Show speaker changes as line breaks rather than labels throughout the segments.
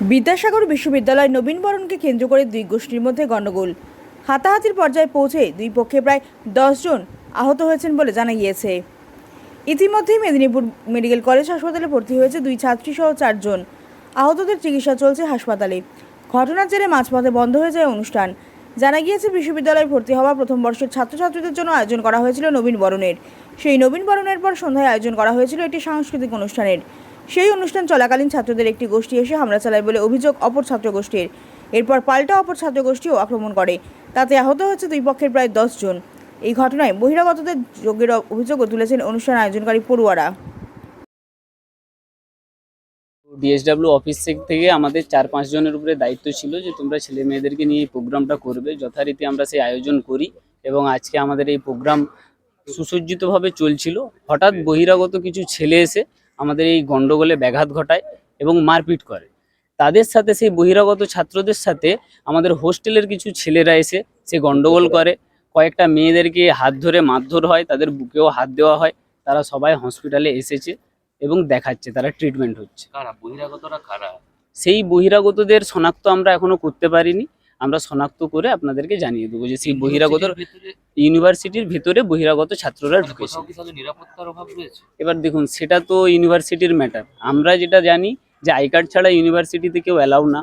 বিদ্যাসাগর বিশ্ববিদ্যালয় নবীনবরণকে কেন্দ্র করে দুই গোষ্ঠীর মধ্যে গণ্ডগোল। হাতাহাতির পর্যায়ে পৌঁছে দুই পক্ষে প্রায় জন আহত হয়েছেন বলে জানা গিয়েছে। ইতিমধ্যেই মেদিনীপুর মেডিকেল কলেজ হাসপাতালে ভর্তি হয়েছে দুই ছাত্রী সহ চারজন আহতদের চিকিৎসা চলছে হাসপাতালে। ঘটনার জেরে মাঝপথে বন্ধ হয়ে যায় অনুষ্ঠান। জানা গিয়েছে, বিশ্ববিদ্যালয়ে ভর্তি হওয়া প্রথম বর্ষের ছাত্রছাত্রীদের জন্য আয়োজন করা হয়েছিল নবীন বরণের। সেই নবীন বরণের পর সন্ধ্যায় আয়োজন করা হয়েছিল একটি সাংস্কৃতিক অনুষ্ঠানের। সেই অনুষ্ঠান চলাকালীন ছাত্রদের একটি গোষ্ঠী এসে হামলা চালায় বলে অভিযোগ অপর ছাত্র গোষ্ঠীর এরপর পাল্টা অপর ছাত্র গোষ্ঠীও আক্রমণ করে। তাতে আহত হয়েছে দুই পক্ষের প্রায় জন। এই ঘটনায় বহিরাগতদের যোগের অভিযোগও তুলেছেন অনুষ্ঠান আয়োজনকারী পড়ুয়ারা।
ডিএসডাব্লিউ অফিস থেকে আমাদের চার পাঁচ জনের উপরে দায়িত্ব ছিল যে তোমরা ছেলে মেয়েদেরকে নিয়ে এই প্রোগ্রামটা করবে। যথারীতি আমরা সেই আয়োজন করি এবং আজকে আমাদের এই প্রোগ্রাম সুসজ্জিতভাবে চলছিল। হঠাৎ বহিরাগত কিছু ছেলে এসে আমাদের এই গন্ডগোলে ব্যাঘাত ঘটায় এবং মারপিট করে। তাদের সাথে সেই বহিরাগত ছাত্রদের সাথে আমাদের হোস্টেলের কিছু ছেলেরা এসে সে গন্ডগোল করে। কয়েকটা মেয়েদেরকে হাত ধরে মারধর হয় তাদের বুকেও হাত দেওয়া হয়। তারা সবাই হসপিটালে এসেছে এবং দেখাচ্ছে তারা ট্রিটমেন্ট হচ্ছে।
কারা? বহিরাগতরা কারা?
সেই বহিরাগতদের শনাক্ত আমরা এখনও করতে পারিনি। আমরা শনাক্ত করে আপনাদেরকে জানিয়ে দেবো যে সেই বহিরাগত
ইউনিভার্সিটির ভেতরে
বহিরাগত ছাত্ররা
মানে
ঢুকেছে। এবার দেখুন সেটা তো ইউনিভার্সিটির ম্যাটার আমরা যেটা জানি যে আই কার্ড ছাড়া ইউনিভার্সিটিতে কেউ অ্যালাউ না।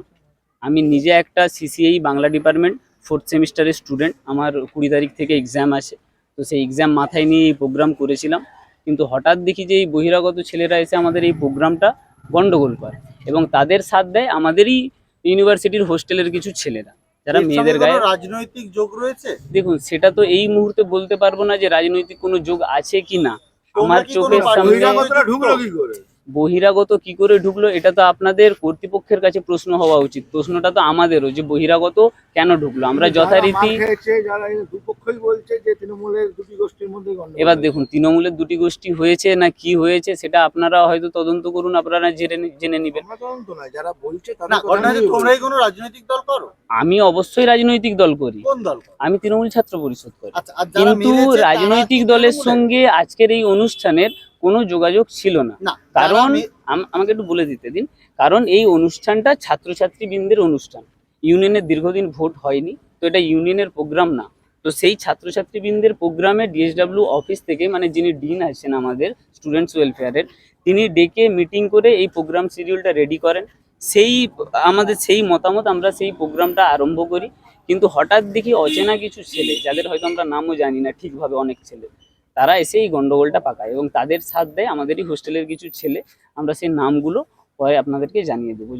আমি নিজে একটা সিসিআই বাংলা ডিপার্টমেন্ট ফোর্থ সেমিস্টারের স্টুডেন্ট আমার কুড়ি তারিখ থেকে এক্সাম আছে তো সেই এক্সাম মাথায় নিয়ে এই প্রোগ্রাম করেছিলাম। কিন্তু হঠাৎ দেখি যে এই বহিরাগত ছেলেরা এসে আমাদের এই প্রোগ্রামটা গণ্ডগোল করে এবং তাদের সাথ দেয় আমাদেরই ইউনিভার্সিটির হোস্টেলের কিছু ছেলেরা। যারা মেয়েদের গায়ে
রাজনৈতিক যোগ রয়েছে?
দেখুন সেটা তো এই মুহূর্তে বলতে পারব না যে রাজনৈতিক কোনো যোগ আছে কি না আমার চোখের সামনে বহিরাগত কি করে ঢুকলো এটা তো আপনাদের কর্তৃপক্ষের কাছে প্রশ্ন হওয়া উচিত। প্রশ্নটা তো আমাদেরও যে বহিরাগত কেন ঢুকলো। আমরা যথারীতি এবার দেখুন তৃণমূলের দুটি গোষ্ঠী হয়েছে না কি হয়েছে সেটা আপনারা হয়তো তদন্ত করুন আপনারা জেনে নি- জেনে নেবেন।
আমি
হচ্ছে
বলছি।
তোমরাই কোনো রাজনৈতিক দল করো?
আমি অবশ্যই রাজনৈতিক দল করি।
কোন দল করো?
আমি তৃণমূল ছাত্র পরিষদ করি।
আচ্ছা
কিন্তু রাজনৈতিক দলের সঙ্গে আজকের এই অনুষ্ঠানের কোনো যোগাযোগ ছিল না। কারণ আম- আমাকে একটু বলে দিতে দিন কারণ এই অনুষ্ঠানটা ছাত্রছাত্রী বৃন্দের অনুষ্ঠান। ইউনিয়নের দীর্ঘদিন ভোট হয়নি তো এটা ইউনিয়নের প্রোগ্রাম না। তো সেই ছাত্রছাত্রী বৃন্দের প্রোগ্রামে ডিএসডাব্লিউ অফিস থেকে মানে যিনি ডিন আছেন আমাদের স্টুডেন্টস ওয়েলফেয়ারের তিনি ডেকে মিটিং করে এই প্রোগ্রাম শিডিউলটা রেডি করেন। সেই আমাদের সেই মতামত আমরা সেই প্রোগ্রামটা আরম্ভ করি। কিন্তু হঠাৎ দেখি অচেনা কিছু ছেলে যাদের হয়তো আমরা নামও জানি না ঠিকভাবে অনেক ছেলে। তারা এসে এই গন্ডগোলটা পাকায় এবং তাদের সাথ দেয় আমাদেরই হোস্টেলের কিছু ছেলে, আমরা সেই নামগুলো পরে আপনাদেরকে জানিয়ে দেবো।